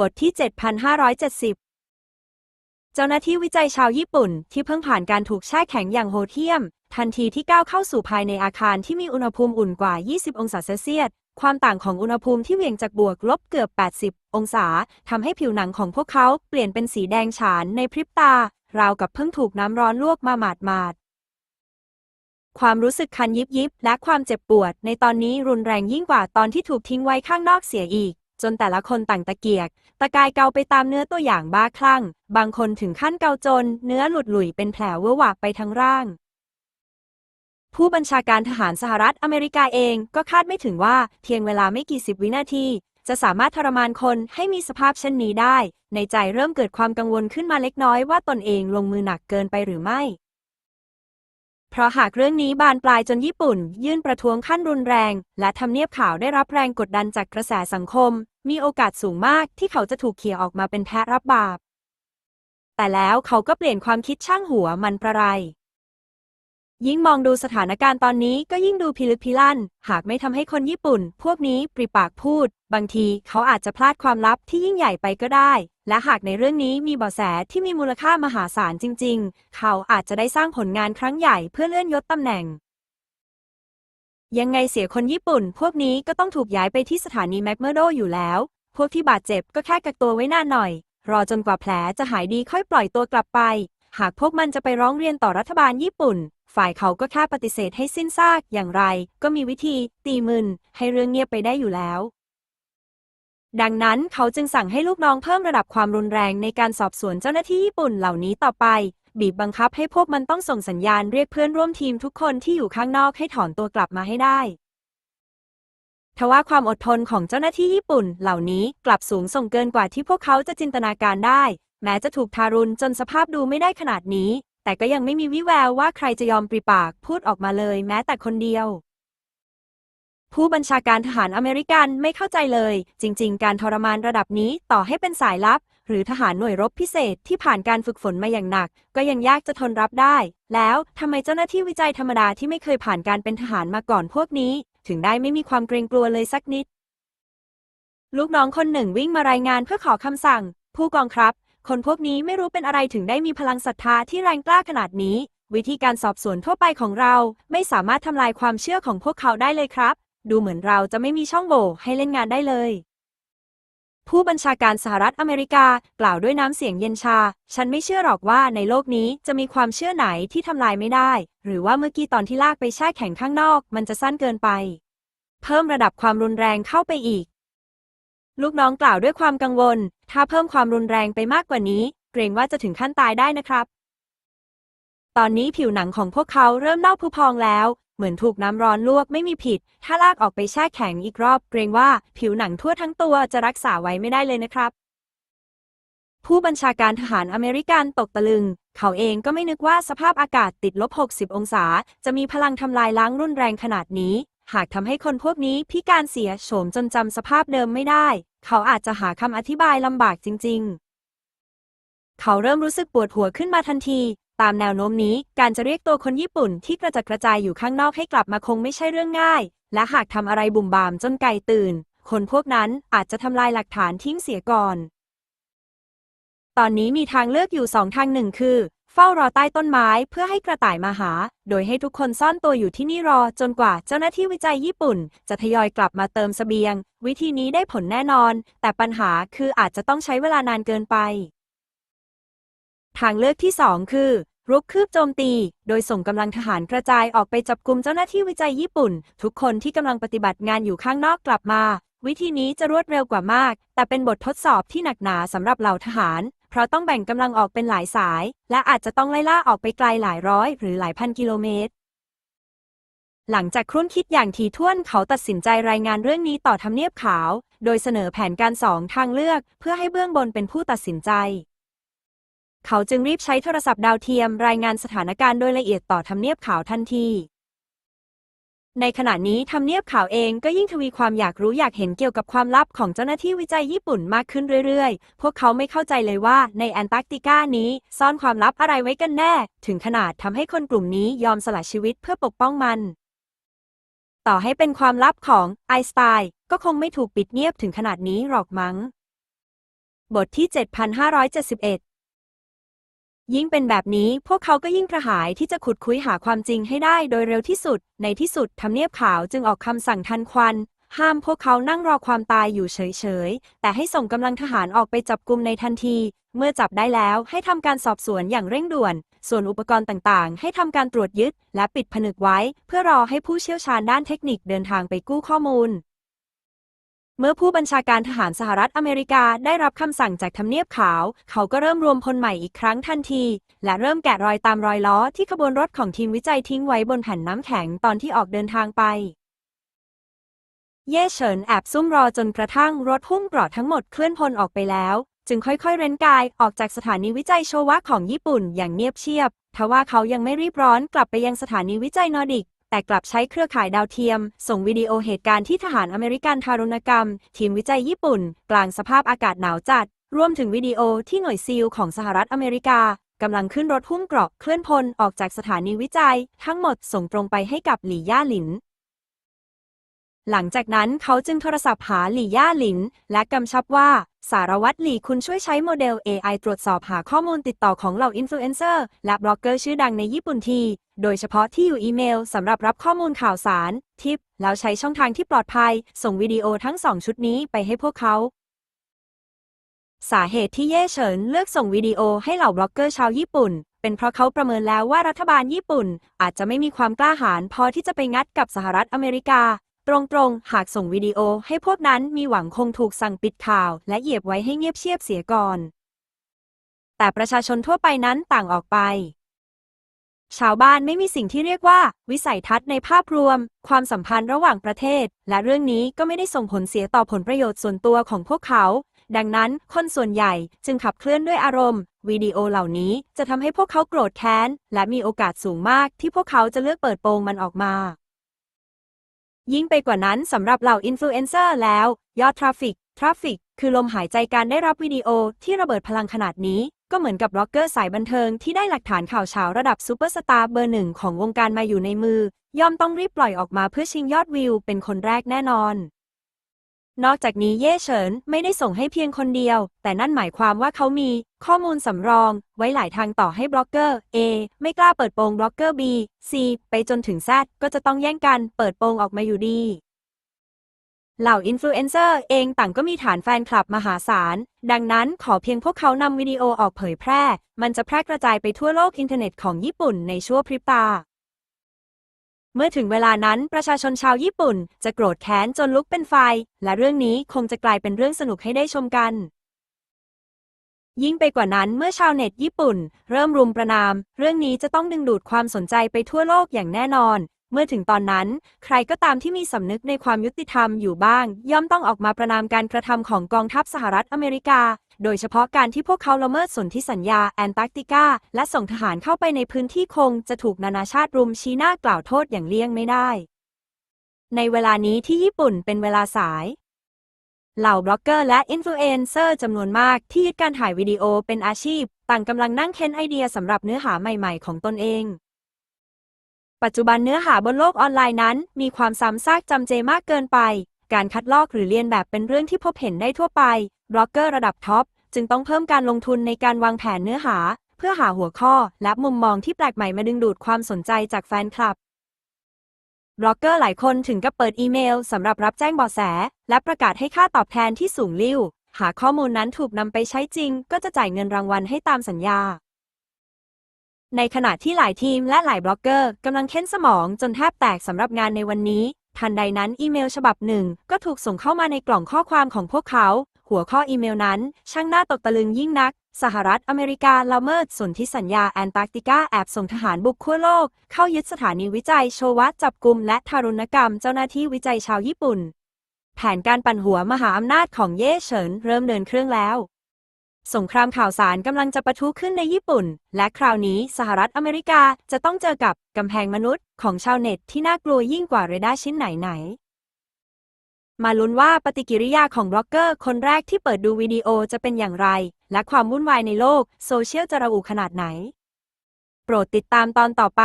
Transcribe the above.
บทที่ 7570 เจ้าหน้าที่วิจัยชาวญี่ปุ่น ที่เพิ่งผ่านการถูกแช่แข็งอย่างโหดเหี้ยม ทันทีที่ก้าวเข้าสู่ภายในอาคารที่มีอุณหภูมิอุ่นกว่า 20 องศาเซลเซียส ความต่างของอุณหภูมิที่เวี่ยงจากบวกลบเกือบ 80 องศา ทำให้ผิวหนังของพวกเขาเปลี่ยนเป็นสีแดงฉานในพริบตา ราวกับเพิ่งถูกน้ำร้อนลวกมาหมาดๆความรู้สึกคันยิบยิบและความเจ็บปวด ในตอนนี้รุนแรงยิ่งกว่าตอนที่ถูกทิ้งไว้ข้างนอกเสียอีก จนแต่ละคนต่างตะเกียก ตะกายเกาไปตามเนื้อตัวอย่างบ้าคลั่ง บางคนถึงขั้นเกาจน เนื้อหลุดหลุยเป็นแผลเวอะหวะไปทั้งร่าง ผู้บัญชาการทหารสหรัฐอเมริกาเองก็คาดไม่ถึงว่าเพียงเวลาไม่กี่สิบวินาที จะสามารถทรมานคนให้มีสภาพเช่นนี้ได้ ในใจเริ่มเกิดความกังวลขึ้นมาเล็กน้อยว่าตนเองลงมือหนักเกินไปหรือไม่ เพราะหากเรื่องนี้บานปลายจนญี่ปุ่น ยื่นประท้วงขั้นรุนแรง และทำเนียบข่าวได้รับแรงกดดันจากกระแสสังคม มีโอกาสสูงมากที่เขาจะถูกเขี่ยออกมาเป็นแพะรับบาป แต่แล้วเขาก็เปลี่ยนความคิดช่างหัวมันประไร ยิ่งมองดูสถานการณ์ตอนนี้ก็ยิ่งดูพิลึกพิลั่น หากไม่ทำให้คนญี่ปุ่น พวกนี้ปริปากพูด บางทีเขาอาจจะพลาดความลับที่ยิ่งใหญ่ไปก็ได้ และหากในเรื่องนี้มีเบาะแสที่มีมูลค่ามหาศาลจริง ๆ เขาอาจจะได้สร้างผลงานครั้งใหญ่เพื่อเลื่อนยศตำแหน่ง ยังไงเสียคนญี่ปุ่น พวกนี้ก็ต้องถูกย้ายไปที่สถานีแมคเมอร์โดอยู่แล้ว พวกที่บาดเจ็บก็แค่กักตัวไว้นานหน่อย รอจนกว่าแผลจะหายดีค่อยปล่อยตัวกลับไป หากพวกมันจะไปร้องเรียนต่อรัฐบาลญี่ปุ่น ฝ่ายเขาก็แค่ปฏิเสธให้สิ้นซากอย่างไร ก็มีวิธี ตีมึนให้เรื่องเงียบไปได้อยู่แล้ว ดังนั้นเขาจึงสั่งให้ลูกน้องเพิ่มระดับความรุนแรงในการสอบสวนเจ้าหน้าที่ญี่ปุ่นเหล่านี้ต่อไป บีบบังคับให้พวกมันต้องส่งสัญญาณเรียกเพื่อนร่วมทีมทุกคนที่อยู่ข้างนอกให้ถอนตัวกลับมาให้ได้ทว่าความอดทนของเจ้าหน้าที่ญี่ปุ่นเหล่านี้กลับสูงส่งเกินกว่าที่พวกเขาจะจินตนาการได้ แม้จะถูกทารุณจนสภาพดูไม่ได้ขนาดนี้ แต่ก็ยังไม่มีวิแววว่าใครจะยอมปริปากพูดออกมาเลยแม้แต่คนเดียว ผู้บัญชาการทหารอเมริกันไม่เข้าใจเลย จริง ๆ การทรมานระดับนี้ต่อให้เป็นสายลับ หรือทหารหน่วยรบพิเศษที่ผ่านการฝึกฝนมาอย่างหนัก ก็ยังยากจะทนรับได้ แล้วทำไมเจ้าหน้าที่วิจัยธรรมดาที่ไม่เคยผ่านการเป็นทหารมาก่อนพวกนี้ ถึงได้ไม่มีความเกรงกลัวเลยสักนิด ลูกน้องคนหนึ่งวิ่งมารายงานเพื่อขอคำสั่ง ผู้กองครับ คนพวกนี้ไม่รู้เป็นอะไรถึงได้มีพลังศรัทธาที่แรงกล้าขนาดนี้ วิธีการสอบสวนทั่วไปของเรา ไม่สามารถทำลายความเชื่อของพวกเขาได้เลยครับ ดูเหมือนเราจะไม่มีช่องโหว่ให้เล่นงานได้เลย ผู้บัญชาการสหรัฐอเมริกากล่าวด้วยน้ำเสียงเย็นชา ฉันไม่เชื่อหรอกว่าในโลกนี้จะมีความเชื่อไหนที่ทำลายไม่ได้ หรือว่าเมื่อกี้ตอนที่ลากไปแช่แข็งข้างนอก มันจะสั้นเกินไป เพิ่มระดับความรุนแรงเข้าไปอีก ลูกน้องกล่าวด้วยความกังวล ถ้าเพิ่มความรุนแรงไปมากกว่านี้ เกรงว่าจะถึงขั้นตายได้นะครับตอนนี้ผิวหนังของพวกเขาเริ่มเน่าพุพองแล้ว เหมือนถูกน้ำร้อนลวกไม่มีผิด ถ้าลากออกไปแช่แข็งอีกรอบ เกรงว่าผิวหนังทั่วทั้งตัวจะรักษาไว้ไม่ได้เลยนะครับ ผู้บัญชาการทหารอเมริกันตกตะลึง เขาเองก็ไม่นึกว่าสภาพอากาศติดลบ 60 องศา จะมีพลังทำลายล้างรุนแรงขนาดนี้ หากทำให้คนพวกนี้พิการเสียโฉมจนจำสภาพเดิมไม่ได้ เขาอาจจะหาคำอธิบายลำบากจริง ๆเขาเริ่มรู้สึกปวดหัวขึ้นมาทันที ตามแนวโน้มนี้ การจะเรียกตัวคนญี่ปุ่นที่กระจัดกระจายอยู่ข้างนอกให้กลับมาคงไม่ใช่เรื่องง่าย และหากทำอะไรบุ่มบามจนไก่ตื่น คนพวกนั้นอาจจะทำลายหลักฐานทิ้งเสียก่อน ตอนนี้มีทางเลือกอยู่สองทางหนึ่งคือ เฝ้ารอใต้ต้นไม้เพื่อให้กระต่ายมาหา โดยให้ทุกคนซ่อนตัวอยู่ที่นี่รอจนกว่าเจ้าหน้าที่วิจัยญี่ปุ่น จะทยอยกลับมาเติมสเสบียง วิธีนี้ได้ผลแน่นอน แต่ปัญหาคืออาจจะต้องใช้เวลานานเกินไป ทางเลือกที่สองคือ รุกคืบโจมตี โดยส่งกำลังทหารกระจายออกไปจับกลุ่มเจ้าหน้าที่วิจัยญี่ปุ่น ทุกคนที่กำลังปฏิบัติงานอยู่ข้างนอกกลับมา วิธีนี้จะรวดเร็วกว่ามาก แต่เป็นบททดสอบที่หนักหนาสำหรับเหล่าทหาร เพราะต้องแบ่งกำลังออกเป็นหลายสาย และอาจจะต้องไล่ล่าออกไปไกลหลายร้อย หรือหลายพันกิโลเมตรหลังจากครุ่นคิดอย่างถี่ถ้วนเขาตัดสินใจรายงานเรื่องนี้ต่อทำเนียบขาว โดยเสนอแผนการสองทางเลือก เพื่อให้เบื้องบนเป็นผู้ตัดสินใจ เขาจึงรีบใช้โทรศัพท์ดาวเทียมรายงานสถานการณ์โดยละเอียดต่อทำเนียบขาวทันที ในขณะนี้ทำเนียบข่าวเองก็ยิ่งทวีความอยากรู้อยากเห็นเกี่ยวกับความลับของเจ้าหน้าที่วิจัยญี่ปุ่นมากขึ้นเรื่อยๆ พวกเขาไม่เข้าใจเลยว่าในแอนตาร์กติกานี้ ซ่อนความลับอะไรไว้กันแน่ ถึงขนาดทำให้คนกลุ่มนี้ยอมสละชีวิตเพื่อปกป้องมัน ต่อให้เป็นความลับของไอน์สไตน์ก็คงไม่ถูกปิดเงียบถึงขนาดนี้หรอกมั้งบทที่ 7571 ยิ่งเป็นแบบนี้พวกเขาก็ยิ่งกระหายที่จะขุดคุยหาความจริงให้ได้โดยเร็วที่สุด ในที่สุดทำเนียบขาวจึงออกคำสั่งทันควัน ห้ามพวกเขานั่งรอความตายอยู่เฉยๆ แต่ให้ส่งกำลังทหารออกไปจับกลุมในทันที เมื่อจับได้แล้วให้ทำการสอบสวนอย่างเร่งด่วน ส่วนอุปกรณ์ต่างๆ ให้ทำการตรวจยึด และปิดผนึกไว้ เพื่อรอให้ผู้เชี่ยวชาญด้านเทคนิคเดินทางไปกู้ข้อมูล เมื่อผู้บัญชาการทหารสหรัฐอเมริกาได้รับคำสั่งจากทำเนียบขาว เขาก็เริ่มรวมพลใหม่อีกครั้งทันที และเริ่มแกะรอยตามรอยล้อที่ขบวนรถของทีมวิจัยทิ้งไว้บนแผ่นน้ำแข็งตอนที่ออกเดินทางไป เย่เฉินแอบซุ่มรอจนกระทั่งรถหุ้มเกราะทั้งหมดเคลื่อนพลออกไปแล้ว จึงค่อยๆ เร้นกายออกจากสถานีวิจัยโชวะของญี่ปุ่นอย่างเงียบเชียบ ทว่าเขายังไม่รีบร้อนกลับไปยังสถานีวิจัยนอร์ดิก แต่กลับใช้เครือข่ายดาวเทียม ส่งวิดีโอเหตุการณ์ที่ทหารอเมริกันทารุณกรรม ทีมวิจัยญี่ปุ่น กลางสภาพอากาศหนาวจัด รวมถึงวิดีโอที่หน่วยซีลของสหรัฐอเมริกากำลังขึ้นรถหุ้มเกราะเคลื่อนพลออกจากสถานีวิจัย ทั้งหมดส่งตรงไปให้กับหลี่ย่าหลิน หลังจากนั้นเขาจึงโทรศัพท์หาหลี่ย่าหลิน และกำชับว่าสารวัตรหลี่คุณช่วยใช้โมเดล AI ตรวจสอบหาข้อมูลติดต่อของเหล่าอินฟลูเอนเซอร์และบล็อกเกอร์ชื่อดังในญี่ปุ่นที โดยเฉพาะที่อยู่อีเมลสำหรับรับข้อมูลข่าวสาร ทิป แล้วใช้ช่องทางที่ปลอดภัย ส่งวิดีโอทั้งสองชุดนี้ไปให้พวกเขา สาเหตุที่เย่เฉินเลือกส่งวิดีโอให้เหล่าบล็อกเกอร์ชาวญี่ปุ่นเป็นเพราะเขาประเมินแล้วว่ารัฐบาลญี่ปุ่น อาจจะไม่มีความกล้าหาญพอที่จะไปงัดกับสหรัฐอเมริกา ตรงๆ หากส่งวิดีโอให้พวกนั้นมีหวังคงถูกสั่งปิดข่าว และเหยียบไว้ให้เงียบเชียบเสียก่อน แต่ประชาชนทั่วไปนั้นต่างออกไป ชาวบ้านไม่มีสิ่งที่เรียกว่า วิสัยทัศน์ในภาพรวม ความสัมพันธ์ระหว่างประเทศ และเรื่องนี้ก็ไม่ได้ส่งผลเสียต่อผลประโยชน์ส่วนตัวของพวกเขา ดังนั้นคนส่วนใหญ่จึงขับเคลื่อนด้วยอารมณ์วิดีโอเหล่านี้จะทำให้พวกเขาโกรธแค้น และมีโอกาสสูงมากที่พวกเขาจะเลือกเปิดโปงมันออกมา ยิ่งไปกว่านั้นสำหรับเหล่าอินฟลูเอนเซอร์แล้ว ยอดทราฟิกทราฟิกคือลมหายใจการได้รับวิดีโอที่ระเบิดพลังขนาดนี้ ก็เหมือนกับบล็อกเกอร์สายบันเทิงที่ได้หลักฐานข่าวเช้าระดับซูเปอร์สตาร์เบอร์หนึ่งของวงการมาอยู่ในมือ ย่อมต้องรีบปล่อยออกมาเพื่อชิงยอดวิวเป็นคนแรกแน่นอน นอกจากนี้เย่เฉินไม่ได้ส่งให้เพียงคนเดียว แต่นั่นหมายความว่าเขามี ข้อมูลสำรอง ไว้หลายทางต่อให้บล็อกเกอร์ A ไม่กล้าเปิดโปงบล็อกเกอร์ B C ไปจนถึง Z ก็จะต้องแย่งกันเปิดโปงออกมาอยู่ดี เหล่าอินฟลูเอนเซอร์เองต่างก็มีฐานแฟนคลับมหาศาล ดังนั้นขอเพียงพวกเขานำวิดีโอออกเผยแพร่ มันจะแพร่กระจายไปทั่วโลกอินเทอร์เน็ตของญี่ปุ่นในชั่วพริบตา เมื่อถึงเวลานั้นประชาชนชาวญี่ปุ่น จะโกรธแค้นจนลุกเป็นไฟ และเรื่องนี้คงจะกลายเป็นเรื่องสนุกให้ได้ชมกัน ยิ่งไปกว่านั้นเมื่อชาวเน็ตญี่ปุ่น เริ่มรุมประนาม เรื่องนี้จะต้องดึงดูดความสนใจไปทั่วโลกอย่างแน่นอน เมื่อถึงตอนนั้น ใครก็ตามที่มีสำนึกในความยุติธรรมอยู่บ้าง ย่อมต้องออกมาประนามการกระทำของกองทัพสหรัฐอเมริกา โดยเฉพาะการที่พวกเขาละเมิดสนธิสัญญาแอนตาร์กติกา และส่งทหารเข้าไปในพื้นที่คงจะถูกนานาชาติรุมชี้หน้ากล่าวโทษอย่างเลี่ยงไม่ได้ ในเวลานี้ที่ญี่ปุ่นเป็นเวลาสาย เหล่าบล็อกเกอร์และอินฟลูเอนเซอร์จำนวนมากที่ยึดการถ่ายวิดีโอเป็นอาชีพ ต่างกำลังนั่งเค้นไอเดียสำหรับเนื้อหาใหม่ ๆ ของตนเองปัจจุบันเนื้อหาบนโลกออนไลน์นั้น มีความซ้ำซากจำเจมากเกินไป การคัดลอกหรือเลียนแบบเป็นเรื่องที่พบเห็นได้ทั่วไป บล็อกเกอร์ระดับท็อปจึงต้องเพิ่มการลงทุนในการวางแผนเนื้อหา เพื่อหาหัวข้อและมุมมองที่แปลกใหม่มาดึงดูดความสนใจจากแฟนคลับบล็อกเกอร์หลายคนถึงกับเปิดอีเมลสำหรับรับแจ้งเบาะแส และประกาศให้ค่าตอบแทนที่สูงลิ่ว หากข้อมูลนั้นถูกนำไปใช้จริง ก็จะจ่ายเงินรางวัลให้ตามสัญญา ในขณะที่หลายทีมและหลายบล็อกเกอร์กำลังเค้นสมองจนแทบแตกสำหรับงานในวันนี้ ทันใดนั้นอีเมลฉบับหนึ่ง ก็ถูกส่งเข้ามาในกล่องข้อความของพวกเขา หัวข้ออีเมลนั้น ช่างน่าตกตะลึงยิ่งนัก สหรัฐอเมริกาละเมิดสนธิสัญญาแอนตาร์กติกาแอบส่งทหารบุกขั้วโลก เข้ายึดสถานีวิจัยโชวะจับกลุ่มและทารุณกรรมเจ้าหน้าที่วิจัยชาวญี่ปุ่น แผนการปั่นหัวมหาอำนาจของเย่เฉินเริ่มเดินเครื่องแล้วสงครามข่าวสารกำลังจะปะทุขึ้นในญี่ปุ่น และคราวนี้สหรัฐอเมริกาจะต้องเจอกับกำแพงมนุษย์ของชาวเน็ตที่น่ากลัวยิ่งกว่าเรดาร์ชิ้นไหนๆ มาลุ้นว่าปฏิกิริยาของบล็อกเกอร์คนแรกที่เปิดดูวิดีโอจะเป็นอย่างไร และความวุ่นวายในโลกโซเชียลจะระอุขนาดไหน โปรดติดตามตอนต่อไป